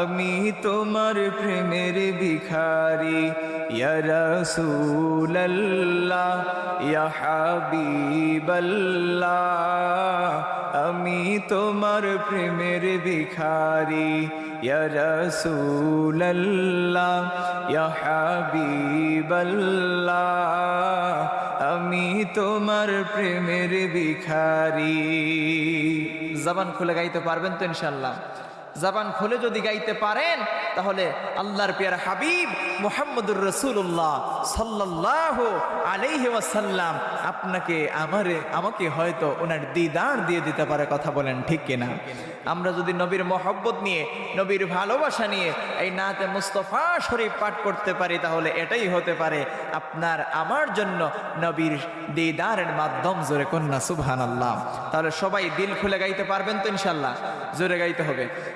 আমি তোমার প্রেমের ভিখারি, ইয়া রাসূলুল্লাহ, ইয়া আমি তোমার প্রেমের ভিখারি, ইয়া রাসূলুল্লাহ, ইয়া আমি তোমার প্রেমের ভিখারি। জবান খুলে গাইতে পারবেন তো ইনশাল্লাহ জবান খুলে যদি গাইতে পারেন, তাহলে আল্লাহর পিয়ার হাবিব মুহাম্মদুর রসুল্লাহ সাল্লাহ আলাইহি ওয়াসাল্লাম আপনাকে আমারে, আমাকে হয়তো ওনার দিদার দিয়ে দিতে পারে কথা বলেন ঠিক কিনা? আমরা যদি নবীর মহব্বত নিয়ে, নবীর ভালোবাসা নিয়ে এই নাতে মুস্তফা শরীফ পাঠ করতে পারি, তাহলে এটাই হতে পারে আপনার, আমার জন্য নবীর দিদারের মাধ্যম জোরে কন্যা সুবহান আল্লাহ তাহলে সবাই দিল খুলে গাইতে পারবেন তো ইনশাল্লাহ জোরে গাইতে হবে।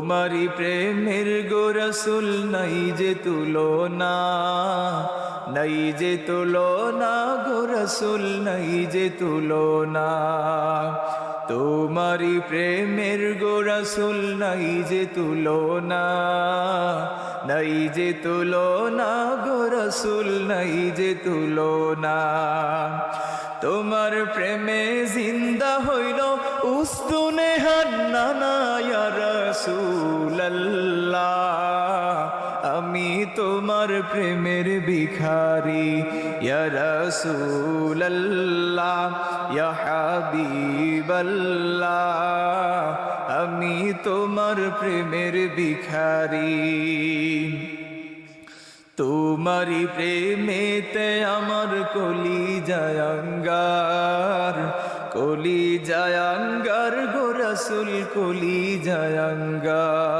তোমারি প্রেমের গোরসুল নাই যে তুলনা, নাই যে তুলনা, গোরসুল নাই যে তুলনা। তোমারি প্রেমের গোরসুল নাই যে তুলনা, নাই যে তুলনা, গোরসুল নাই যে তুলনা। তোমার প্রেমে জিন্দা হইল উস্তুনে হান্নানা ইয়া রাসূলুল্লাহ আমি তোমার প্রেমের ভিখারি ইয়া রাসূলুল্লাহ ইয়া হাবিবাল্লাহ আমি তোমার প্রেমের ভিখারি তোমারি প্রেমেতে আমার কলি জায়াঙ্গার কলি জায়াঙ্গার গোরসুল কলি জায়াঙ্গার তোমারি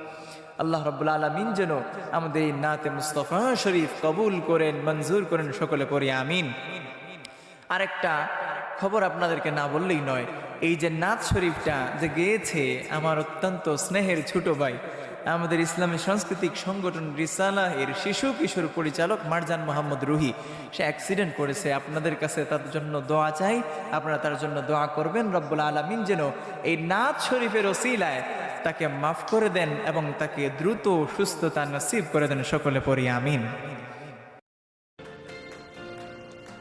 আল্লাহ রব্বুল আলমিন যেন আমাদের এই নাতে মুস্তফা শরীফ কবুল করেন, মঞ্জুর করেন, সকলে পড়ি আমিন। আরেকটা খবর আপনাদেরকে না বললেই নয়, এই যে নাথ শরীফটা যে গেয়েছে আমার অত্যন্ত স্নেহের ছোট ভাই, আমাদের ইসলামী সাংস্কৃতিক সংগঠন রিসালা এর শিশু কিশোর পরিচালক মারজান মোহাম্মদ রুহি, সে অ্যাক্সিডেন্ট করেছে। আপনাদের কাছে তার জন্য দোয়া চাই, আপনারা তার জন্য দোয়া করবেন। রব্বুল আলমিন যেন এই নাথ শরীফের ওসিলায় তাকে মাফ করে দেন এবং তাকে দ্রুত সুস্থতা নসিব করে দেন সকলে পড়ি আমিন।